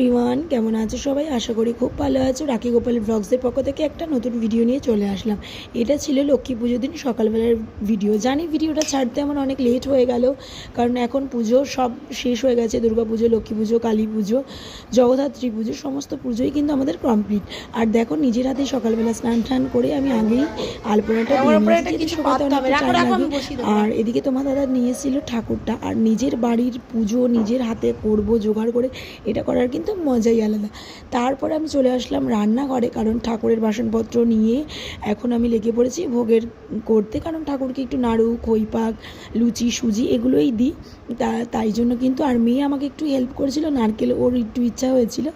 রিওয়ান কেমন আছো সবাই? আশা করি খুব ভালো আছো। রাখি গোপাল ব্লগসের পক্ষ থেকে একটা নতুন ভিডিও নিয়ে চলে আসলাম। এটা ছিল লক্ষ্মী পুজোর দিন সকালবেলার ভিডিও জানি ভিডিওটা ছাড়তে আমার অনেক লেট হয়ে গেল কারণ এখন পুজো সব শেষ হয়ে গেছে। দুর্গা পুজো লক্ষ্মী পুজো কালী পুজো জগদ্ধাত্রী পুজো সমস্ত পুজোই কিন্তু আমাদের কমপ্লিট আর দেখো নিজের হাতে সকালবেলা স্নান টান করে আমি আগেই আলপনাটা। আর এদিকে তোমার দাদা নিয়েছিল ঠাকুরটা। আর নিজের বাড়ির পুজো নিজের হাতে করব জোগাড় করে এটা করার কিন্তু মজাই আলাদা। তারপরে আমি চলে আসলাম রান্নাঘরে, কারণ ঠাকুরের বাসনপত্র নিয়ে এখন আমি লেগে পড়েছি ভোগের করতে, কারণ ঠাকুরকে একটু নাড়ু, খইপাক, লুচি, সুজি এগুলোই দিই। তা, তাই জন্য কিন্তু আর মেয়ে আমাকে একটু হেল্প করেছিল, নারকেল, ওর একটু ইচ্ছা হয়েছিল,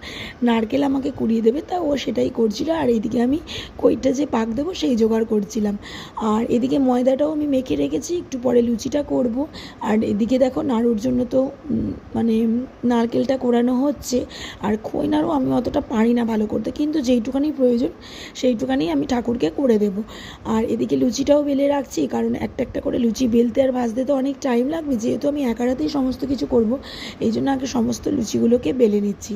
নারকেল আমাকে কুড়িয়ে দেবে, তা ও সেটাই করছিল, আর এইদিকে আমি কইটা যে পাক দেবো সেই জোগাড় করছিলাম। আর এদিকে ময়দাটাও আমি মেখে রেখেছি, একটু পরে লুচিটা করব। আর এদিকে দেখো নাড়ুর জন্য তো মানে নারকেলটা কোরানো হচ্ছে আর খৈনারও আমি অতটা পারি না ভালো করতে, কিন্তু যেইটুখানি প্রয়োজন সেইটুখানি আমি ঠাকুরকে করে দেব। আর এদিকে লুচিটাও বেলে রাখছি, কারণ একটা একটা করে লুচি বেলতে আর ভাজতে তো অনেক টাইম লাগবে, যেহেতু আমি একা রাতেই সমস্ত কিছু করব এই জন্য আগে সমস্ত লুচিগুলোকে বেলে নিচ্ছি।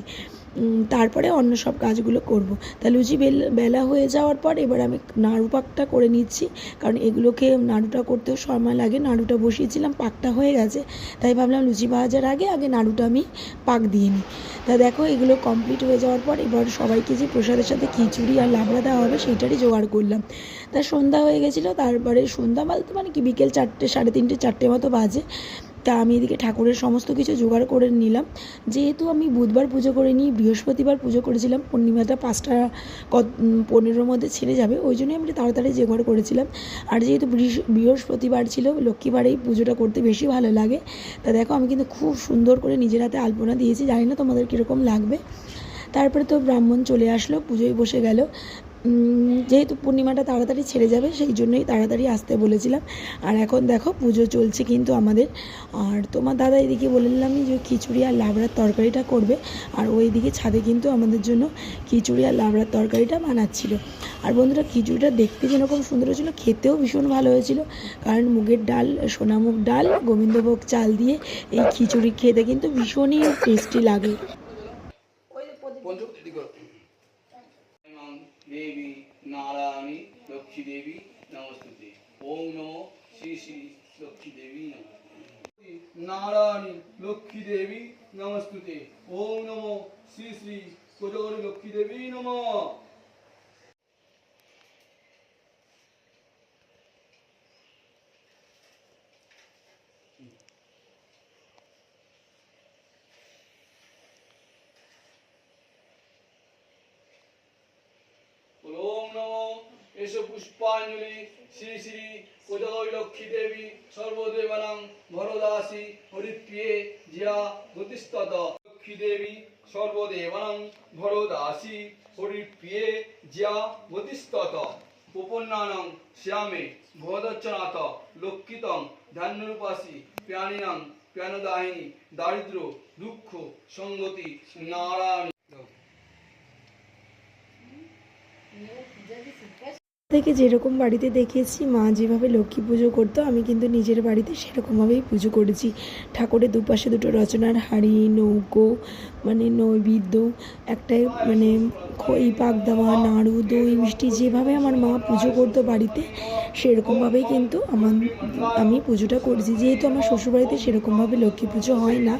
তারপরে অন্য সব কাজগুলো করব। তা লুচি বেল হয়ে যাওয়ার পর এবার আমি নাড়ু পাকটা করে নিচ্ছি। কারণ এগুলোকে নাড়ুটা করতেও সময় লাগে। নাড়ুটা বসিয়েছিলাম, পাকটা হয়ে গেছে। তাই ভাবলাম লুচি ভাজার আগে আগে নাড়ুটা আমি পাক দিয়ে নিই। তা দেখো, এগুলো কমপ্লিট হয়ে যাওয়ার পর এবার সবাইকে যে প্রসাদের সাথে খিচুড়ি আর লাবড়া দেওয়া হবে, সেইটারই জোগাড় করলাম। তা সন্ধ্যা হয়ে গেছিল, তারপরে সন্ধ্যা বলতে মানে কি, বিকেল চারটে, সাড়ে তিনটে, চারটে মতো বাজে। তা আমি এদিকে ঠাকুরের সমস্ত কিছু জোগাড় করে নিলাম। যেহেতু আমি বুধবার পুজো করে নিই বৃহস্পতিবার পুজো করেছিলাম, পূর্ণিমাটা পাঁচটা কত পনেরোর মধ্যে ছেড়ে যাবে, ওই জন্যই আমি তাড়াতাড়ি জোগাড় করেছিলাম। আর যেহেতু বৃহস- বৃহস্পতিবার ছিল, লক্ষ্মীবারেই পুজোটা করতে বেশি ভালো লাগে। তা দেখো, আমি কিন্তু খুব সুন্দর করে নিজের হাতে আলপনা দিয়েছি, জানি না তোমাদের কীরকম লাগবে। তারপরে তো ব্রাহ্মণ চলে আসলো, পুজোয় বসে গেল। যেহেতু পূর্ণিমাটা তাড়াতাড়ি ছেড়ে যাবে, সেই জন্যই তাড়াতাড়ি আসতে বলেছিলাম। আর এখন দেখো, পুজো চলছে কিন্তু আমাদের। আর তোমার দাদা এদিকে বললাম যে খিচুড়ি আর লাবড়ার তরকারিটা করবে। আর ওইদিকে ছাদে কিন্তু আমাদের জন্য খিচুড়ি আর লাবড়ার তরকারিটা বানাচ্ছিল। আর বন্ধুরা, খিচুড়িটা দেখতে যেরকম সুন্দর হয়েছিল, খেতেও ভীষণ ভালো হয়েছিল। কারণ মুগের ডাল, সোনামুগ ডাল, গোবিন্দভোগ চাল দিয়ে এই খিচুড়ি খেতে কিন্তু ভীষণই টেস্টি লাগে। দিক দেবী নারায়ণী লক্ষ্মী দেবী নমস্তুতে ওম নমো শ্রী শ্রী লক্ষ্মী দেবী নমঃ নারায়ণী লক্ষ্মী দেবী নমস্তুতে ওম নমো শ্রী শ্রী কোজগরি লক্ষ্মী দেবী নমঃ ওম নমো এসো পুষ্পাঞ্জলি শ্রী শ্রী কোজগরি লক্ষ্মী দেবী সর্বদেবানাং ভরদাসী হরিপ্রিয়ে জিয়া গতিস্তত লক্ষ্মী দেবী সর্বদেবানাং ভরদাসী হরিপ্রিয়ে জিয়া গতিস্তত উপন্যানং শ্যামে ভগদচ্চনাথ লক্ষিতং ধান্যরূপাসী প্রাণিনাং প্রাণদাহিনী দারিদ্র, দুঃখ, সঙ্গতি, নারায়ণ। থেকে যেরকম বাড়িতে দেখেছি, মা যেভাবে লক্ষ্মী পুজো করতো, আমি কিন্তু নিজের বাড়িতে সেরকমভাবেই পুজো করেছি। ঠাকুরের দুপাশে দুটো রচনার হাড়ি, নৌকো মানে নৈবেদ্য একটাই মানে খই, পাক দেওয়া, নাড়ু, দই, মিষ্টি, যেভাবে আমার মা পুজো করতো বাড়িতে সেরকমভাবেই কিন্তু আমার, আমি পুজোটা করছি। যেহেতু আমার শ্বশুরবাড়িতে সেরকমভাবে লক্ষ্মী পুজো হয় না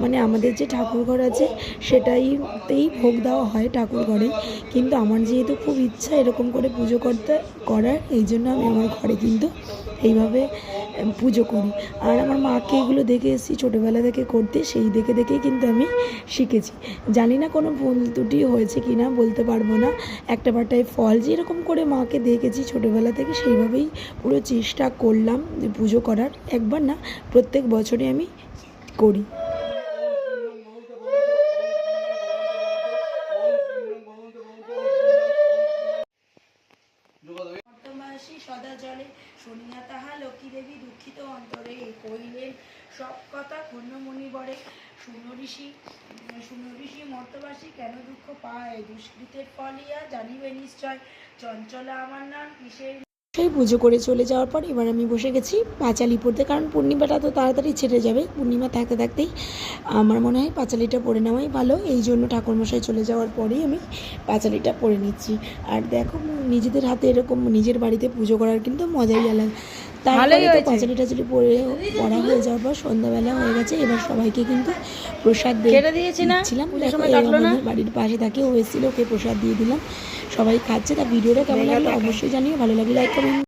মানে আমাদের যে ঠাকুর ঘর আছে সেটাইতেই ভোগ দেওয়া হয় ঠাকুর ঘরে কিন্তু আমার যেহেতু খুব ইচ্ছা এরকম করে পুজো করতে, করার, এই জন্য আমি আমার ঘরে কিন্তু এইভাবে পুজো করি। আর আমার মাকে এগুলো দেখে এসেছি ছোটোবেলা থেকে করতে সেই দেখে দেখেই কিন্তু আমি শিখেছি। জানি না কোনো ভুল ত্রুটি হয়েছে কি না বলতে পারব না। একটা বারটায় ফল যেরকম করে মাকে দেখেছি ছোটোবেলা থেকে সেইভাবেই পুরো চেষ্টা করলাম যে পুজো করার। একবার না প্রত্যেক বছরে আমি করি। সদা জলে। শুনিয়া তাহা লক্ষ্মী দেবী দুঃখিত অন্তরে কহিলেন, সব কথা ক্ষুণ্ণমণি বরে শুনো ঋষি শুনো ঋষি মর্তবাসী কেন দুঃখ পায়? দুষ্কৃতের ফলিয়া জানিবে নিশ্চয়। চঞ্চলা আমার নাম কিসের? সেই পুজো করে চলে যাওয়ার পর এবার আমি বসে গেছি পাঁচালি পড়তে। কারণ পূর্ণিমাটা তো তাড়াতাড়ি ছেড়ে যাবে। পূর্ণিমা থাকতে থাকতেই আমার মনে হয় পাঁচালিটা পরে নেওয়াই ভালো। এই জন্য ঠাকুরমশাই চলে যাওয়ার পরেই আমি পাঁচালিটা পরে নিচ্ছি। আর দেখো, নিজেদের হাতে এরকম নিজের বাড়িতে পুজো করার কিন্তু মজাই আলাদা। তারপরে তো পাঁচালি টাচালি পড়ে পড়া হয়ে যাওয়ার পর সন্ধ্যাবেলা হয়ে গেছে এবার সবাইকে কিন্তু প্রসাদ দিয়ে কেটে দিয়েছি না? দিচ্ছিলাম। পুজোর দেখো সময় এই কাটলো না? আমাদের বাড়ির পাশে থাকে ও এসেছিল ওকে প্রসাদ দিয়ে দিলাম। সবাই খাচ্ছে। তা ভিডিওটা কেমন লাগল অবশ্যই জানিয়ে ভালো লাগলে লাইক কমেন্ট